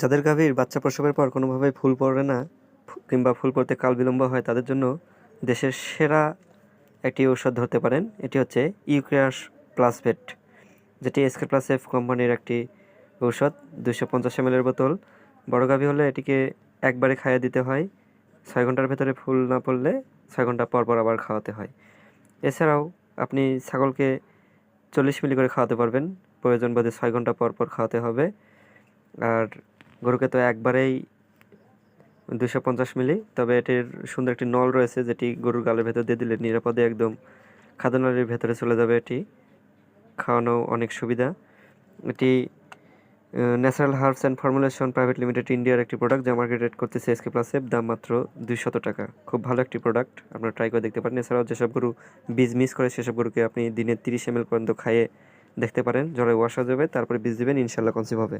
যাদের গাভীর বাচ্চা প্রসবের পর কোনোভাবেই ফুল পড়ে না কিংবা ফুল পড়তে কাল বিলম্ব হয়, তাদের জন্য দেশের সেরা একটি ঔষধ ধরতে পারেন। এটি হচ্ছে ইউক্রিয়াস প্লাসভেট, যেটি এসকে প্লাস এফ কোম্পানির একটি ঔষধ দুশো পঞ্চাশ এর বোতল। বড় গাভী হলে এটিকে একবারে খাইয়ে দিতে হয়। ছয় ঘণ্টার ভেতরে ফুল না পড়লে ছয় ঘণ্টা পর পর আবার খাওয়াতে হয়। এছাড়াও আপনি ছাগলকে চল্লিশ মিলি করে খাওয়াতে পারবেন। প্রয়োজন বোধে ছয় ঘণ্টা পর পর খাওয়াতে হবে। আর গরুকে তো একবারেই দুশো পঞ্চাশ মিলি, তবে এটির সুন্দর একটি নল রয়েছে যেটি গরুর গালের ভেতর দিয়ে দিলে নিরাপদে একদম খাদ্যনালীর ভেতরে চলে যাবে এটি। খাওয়ানো অনেক সুবিধা। এটি natural herbs and formulation private limited ইন্ডিয়ার একটি প্রোডাক্ট যা মার্কেটেড করতেছে এসকে প্লাসের দাম মাত্র দুইশত টাকা। খুব ভালো একটি প্রোডাক্ট, আপনারা ট্রাই করে দেখতে পারেন। এছাড়াও যেসব গরু বীজ মিস করে, সেসব গরুকে আপনি দিনে তিরিশ এম পর্যন্ত খাইয়ে দেখতে পারেন। জলে ওয়াশ হয়ে যাবে, তারপরে বীজ দিবেন ইনশাল্লাহ কনসিভ হবে।